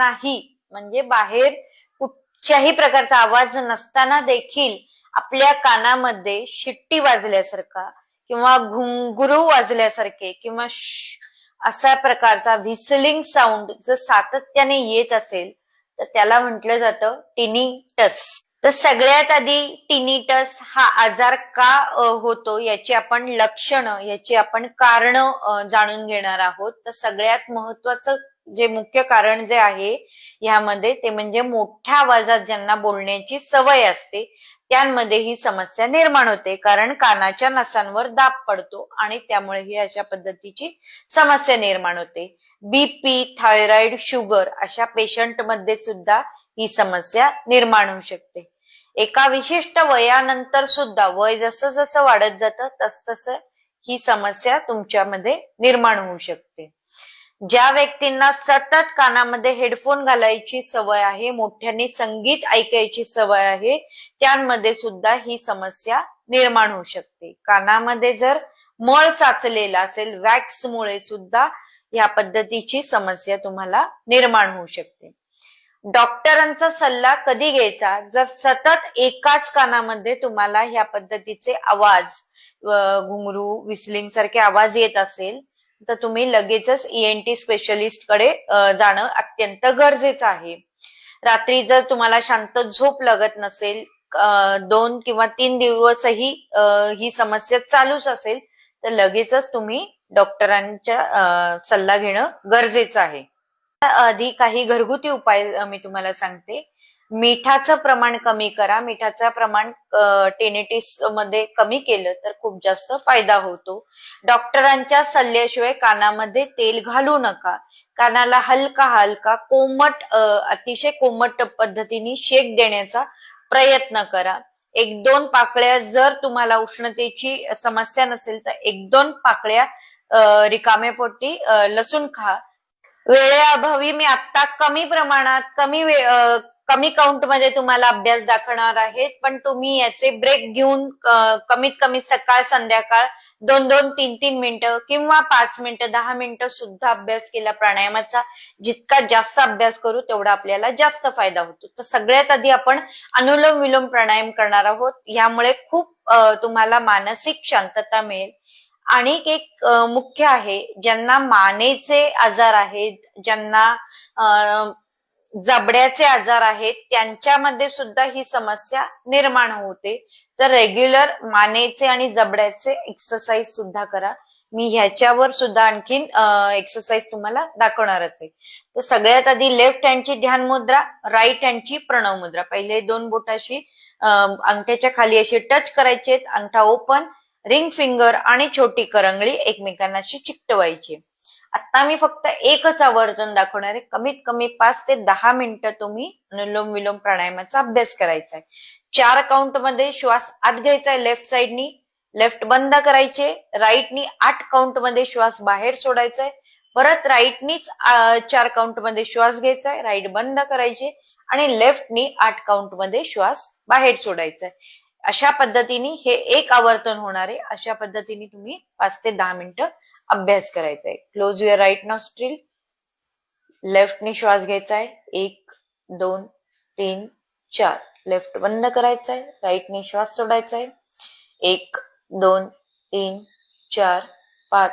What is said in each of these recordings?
नाही. म्हणजे बाहेर कुठच्याही प्रकारचा आवाज नसताना देखील आपल्या कानामध्ये शिट्टी वाजल्यासारखा किंवा घुंगरू वाजल्यासारखे किंवा असा प्रकारचा व्हिसलिंग साऊंड जर सातत्याने येत असेल तर त्याला म्हटलं जातं टिनिटस तर सगळ्यात आधी टिनिटस हा आजार का होतो याची आपण लक्षणं याची आपण कारण जाणून घेणार आहोत. तर सगळ्यात महत्वाचं जे मुख्य कारण जे आहे यामध्ये ते म्हणजे मोठ्या आवाजात ज्यांना बोलण्याची सवय असते त्यांमध्ये ही समस्या निर्माण होते. कारण कानाच्या नसांवर दाब पडतो आणि त्यामुळे ही अशा पद्धतीची समस्या निर्माण होते. बीपी थायरॉइड शुगर अशा पेशंटमध्ये सुद्धा ही समस्या निर्माण होऊ शकते. एका विशिष्ट वयानंतर सुद्धा वय जसं जसं वाढत जातं तस तसं ही समस्या तुमच्यामध्ये निर्माण होऊ शकते. ज्या व्यक्तींना सतत कानामध्ये हेडफोन घालायची सवय आहे मोठ्याने संगीत ऐकायची सवय आहे त्यांमध्ये सुद्धा ही समस्या निर्माण होऊ शकते. कानामध्ये जर मळ साचलेला असेल वॅक्समुळे सुद्धा या पद्धतीची समस्या तुम्हाला निर्माण होऊ शकते. डॉक्टरांचा सल्ला कधी घ्यायचा? जर सतत एकाच कानामध्ये तुम्हाला ह्या पद्धतीचे आवाज घुंगरू विसलिंग सारखे आवाज येत असेल तर तुम्ही लगेचच ईएनटी स्पेशलिस्टकडे जाणं अत्यंत गरजेचं आहे. रात्री जर तुम्हाला शांत झोप लागत नसेल दोन किंवा तीन दिवसही ही समस्या चालूच असेल तर लगेचच तुम्ही डॉक्टरांच्या सल्ला घेणं गरजेचं आहे. आधी काही घरगुती उपाय मी तुम्हाला सांगते. मिठाचं प्रमाण कमी करा. मिठाचं प्रमाण टेनेटिसमध्ये कमी केलं तर खूप जास्त फायदा होतो. डॉक्टरांच्या सल्ल्याशिवाय कानामध्ये तेल घालू नका. कानाला हलका हलका कोमट अतिशय कोमट पद्धतीने शेक देण्याचा प्रयत्न करा. एक दोन पाकळ्या जर तुम्हाला उष्णतेची समस्या नसेल तर एक दोन पाकळ्या रिकाम्या पोटी लसूण खा. वेळेअभावी मी आता कमी प्रमाणात कमी वे अ, कमी काउंटमध्ये तुम्हाला अभ्यास दाखवणार आहे. पण तुम्ही याचे ब्रेक घेऊन अ, कमीत कमी सकाळ संध्याकाळ दोन दोन तीन तीन मिनिटं किंवा पाच मिनिटं दहा मिनिटं सुद्धा अभ्यास केला. प्राणायामाचा जितका जास्त अभ्यास करू तेवढा आपल्याला जास्त फायदा होतो. तर सगळ्यात आधी आपण अनुलोम विलोम प्राणायाम करणार आहोत. यामुळे खूप अ, तुम्हाला मानसिक शांतता मिळेल. आणि एक मुख्य आहे ज्यांना मानेचे आजार आहेत ज्यांना जबड्याचे आजार आहेत त्यांच्यामध्ये सुद्धा ही समस्या निर्माण होते. तर रेग्युलर मानेचे आणि जबड्याचे एक्सरसाइज सुद्धा करा. मी ह्याच्यावर सुद्धा आणखीन एक्सरसाइज तुम्हाला दाखवणारच आहे. तर सगळ्यात आधी लेफ्ट हँडची ध्यान मुद्रा राईट हँडची प्रणव मुद्रा. पहिले दोन बोटाशी अंगठ्याच्या खाली असे टच करायचे अंगठा ओपन रिंग फिंगर आणि छोटी करंगळी एकमेकांनाशी चिकटवायची. आता मी फक्त एकच आवर्तन दाखवणार आहे. कमीत कमी पाच ते दहा मिनिटं तुम्ही अनुलोम विलोम प्राणायामाचा अभ्यास करायचा आहे चार काउंटमध्ये श्वास आत घ्यायचा आहे लेफ्ट साइडनी लेफ्ट बंद करायचे. राईटनी आठ काउंटमध्ये श्वास बाहेर सोडायचा आहे परत राईटनीच चार काउंटमध्ये श्वास घ्यायचा आहे राईट बंद करायचे. आणि लेफ्टनी आठ काउंटमध्ये श्वास बाहेर सोडायचा आहे अशा पद्धतीने हे एक आवर्तन होणार आहे अशा पद्धतीने तुम्ही पाच ते दहा मिनिटं अभ्यास करायचा आहे क्लोज युअर राईट नॉस्ट्रिल लेफ्टने श्वास घ्यायचा आहे एक दोन तीन चार. लेफ्ट बंद करायचा आहे राईटने श्वास सोडायचा आहे एक दोन तीन चार पाच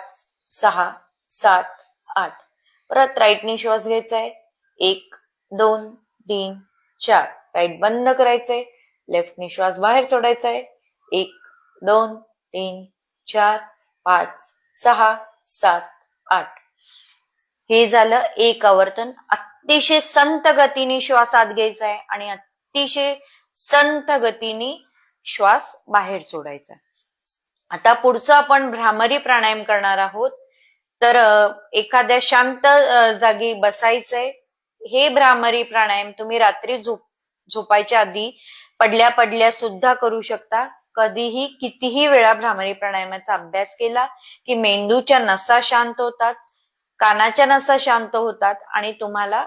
सहा सात आठ. परत राईटने श्वास घ्यायचा आहे एक दोन तीन चार. राईट बंद करायचंय. लेफ्टनी श्वास बाहेर सोडायचा आहे. एक दोन तीन चार पाच सहा सात आठ. हे झालं एक आवर्तन. अतिशय संत गतीने श्वास आत घ्यायचा आहे आणि अतिशय संत गतीने श्वास बाहेर सोडायचा आता पुढचं आपण भ्रामरी प्राणायाम करणार आहोत. तर एखाद्या शांत जागी बसायचंय. हे भ्रामरी प्राणायाम तुम्ही रात्री झोप झोपायच्या आधी पडल्या पडल्या सुद्धा करू शकता. कधीही कितीही वेळा भ्रामरी प्राणायामाचा अभ्यास केला की मेंदूच्या नसा शांत होतात कानाच्या नसा शांत होतात आणि तुम्हाला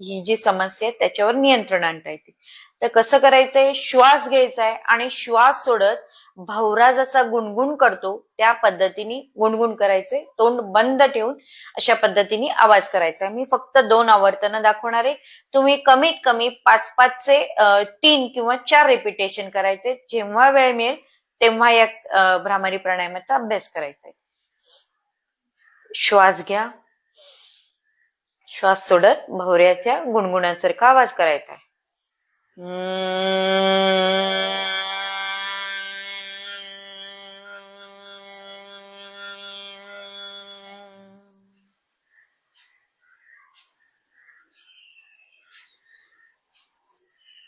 ही जी समस्या आहे त्याच्यावर नियंत्रण आणता येते. तर कसं करायचंय? श्वास घ्यायचा आहे आणि श्वास सोडत भवरा जसा गुणगुण करतो त्या पद्धतीने गुणगुण करायचे. तोंड बंद ठेवून अशा पद्धतीने आवाज करायचा. मी फक्त दोन आवर्तन दाखवणार आहे. तुम्ही कमीत कमी पाच पाचचे अं, तीन किंवा चार रिपिटेशन करायचे. जेव्हा वेळ मिळेल तेव्हा या भ्रामरी प्राणायामाचा अभ्यास करायचा आहे. श्वास घ्या. श्वास सोडत भवऱ्याच्या गुणगुणासारखा आवाज करायचा आहे.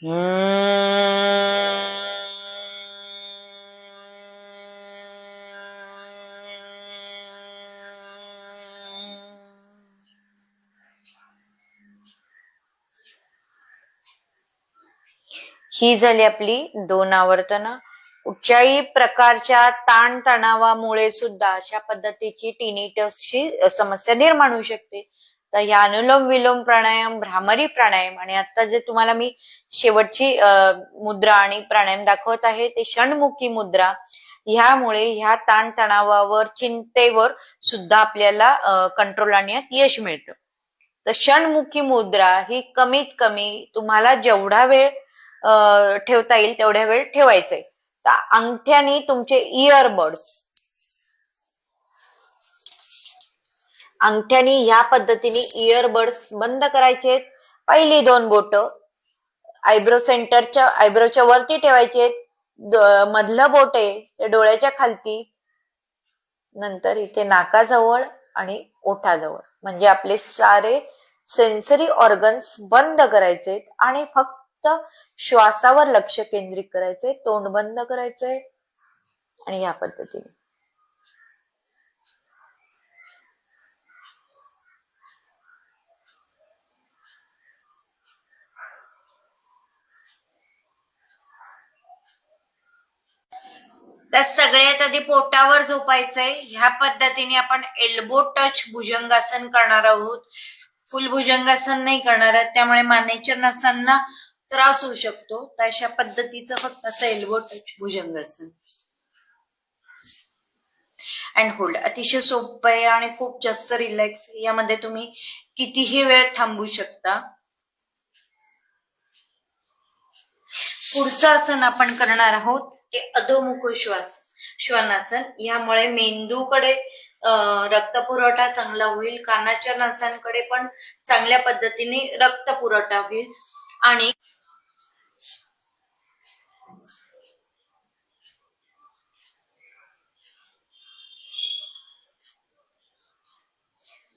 ही झाली आपली दोन आवर्तन. कुठच्याही प्रकारच्या ताण तणावामुळे सुद्धा अशा पद्धतीची टिनिटसची समस्या निर्माण होऊ शकते. तर ह्या अनुलोम विलोम प्राणायाम भ्रामरी प्राणायाम आणि आता जे तुम्हाला मी शेवटची मुद्रा आणि प्राणायाम दाखवत आहे ते षणमुखी मुद्रा ह्यामुळे ह्या ताणतणावावर चिंतेवर सुद्धा आपल्याला कंट्रोल आणण्यात यश मिळतं. तर षणमुखी मुद्रा ही कमीत कमी तुम्हाला जेवढा वेळ ठेवता येईल तेवढ्या वेळ ठेवायचंय. तर अंगठ्याने तुमचे इयरबड्स अंगठ्याने ह्या पद्धतीने इयरबड्स बंद करायचे पहिली दोन बोट आयब्रो सेंटरच्या आयब्रोच्या वरती ठेवायचे मधलं बोट आहे ते डोळ्याच्या खालती. नंतर इथे नाकाजवळ आणि ओठाजवळ. म्हणजे आपले सारे सेन्सरी ऑर्गन्स बंद करायचे आणि फक्त श्वासावर लक्ष केंद्रित करायचे तोंड बंद करायचंय. आणि या पद्धतीने तर सगळ्यात आधी पोटावर झोपायचंय. ह्या पद्धतीने आपण एल्बो टच भुजंगासन करणार आहोत. फुल भुजंगासन नाही करणार आहोत. त्यामुळे मानेच्या नसांना त्रास होऊ शकतो. तर अशा पद्धतीचं फक्त असं elbow touch Bhujangasana. And hold अतिशय सोपं आहे आणि खूप जास्त रिलॅक्स यामध्ये तुम्ही कितीही वेळ थांबू शकता. पुढचं आसन आपण करणार आहोत ते अधोमुख श्वास. श्वनासन. यामुळे मेंदूकडे रक्त पुरवठा चांगला होईल. कानाच्या नसांकडे पण चांगल्या पद्धतीने रक्त पुरवठा होईल. आणि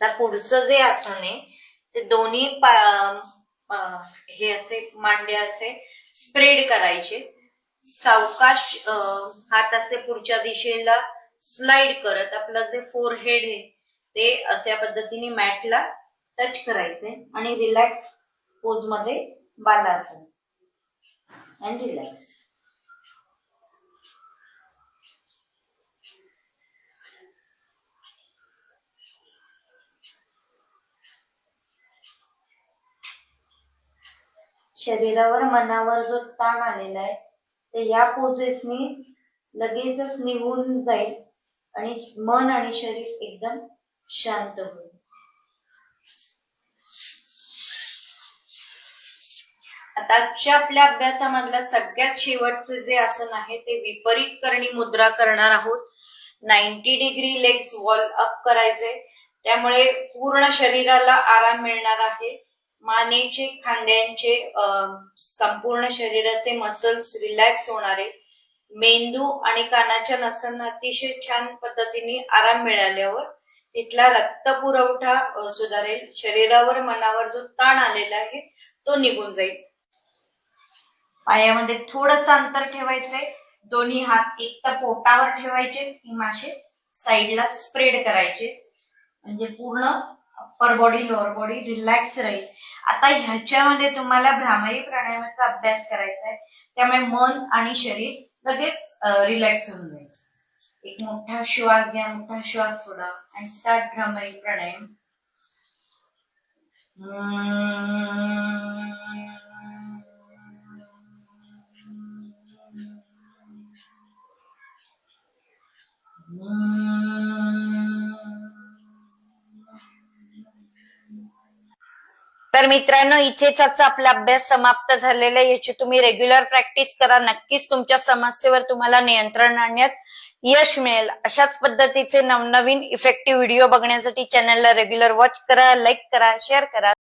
आता पुढचं जे आसन आहे ते दोन्ही हे असे मांडे असे स्प्रेड करायचे. सावकाश हात असे पुढच्या दिशेला स्लाइड करत आपलं जे फोर हेड आहे ते अशा पद्धतीने मॅटला टच करायचे आणि रिलॅक्स पोजमध्ये बांधायचं. अँड रिलॅक्स शरीरावर मनावर जो ताण आलेला आहे तर या पोजेसनी लगेचच निघून जाईल आणि मन आणि शरीर एकदम शांत होईल. आता आजच्या आपल्या अभ्यासामधलं सगळ्यात शेवटचे जे आसन आहे ते विपरीत करणी मुद्रा करणार आहोत. Ninety degree legs wall up करायचे. त्यामुळे पूर्ण शरीराला आराम मिळणार आहे. मानेचे खांद्यांचे संपूर्ण शरीराचे मसल्स रिलॅक्स होणारे मेंदू आणि कानाच्या नसांना अतिशय छान पद्धतीने आराम मिळाल्यावर तिथला रक्त पुरवठा सुधारेल. शरीरावर मनावर जो ताण आलेला आहे तो निघून जाईल. पायामध्ये थोडस अंतर ठेवायचंय. दोन्ही हात एक तर पोटावर ठेवायचे किंवा असे साईडला स्प्रेड करायचे. म्हणजे पूर्ण upper body lower body relax राहील. आता ह्याच्यामध्ये तुम्हाला भ्रामरी प्राणायामाचा अभ्यास करायचा आहे त्यामुळे मन आणि शरीर लगेच रिलॅक्स होऊन जाईल. एक मोठा श्वास घ्या मोठा श्वास सोडा आणि स्टार्ट भ्रामरी प्राणायाम. तर मित्रांनो इथेच आजचा आपला अभ्यास समाप्त झालेला आहे. याची तुम्ही रेग्युलर प्रॅक्टिस करा. नक्कीच तुमच्या समस्येवर तुम्हाला नियंत्रण आणण्यात यश मिळेल. अशाच पद्धतीचे नवनवीन इफेक्टिव्ह व्हिडिओ बघण्यासाठी चॅनलला रेग्युलर वॉच करा लाईक करा शेअर करा.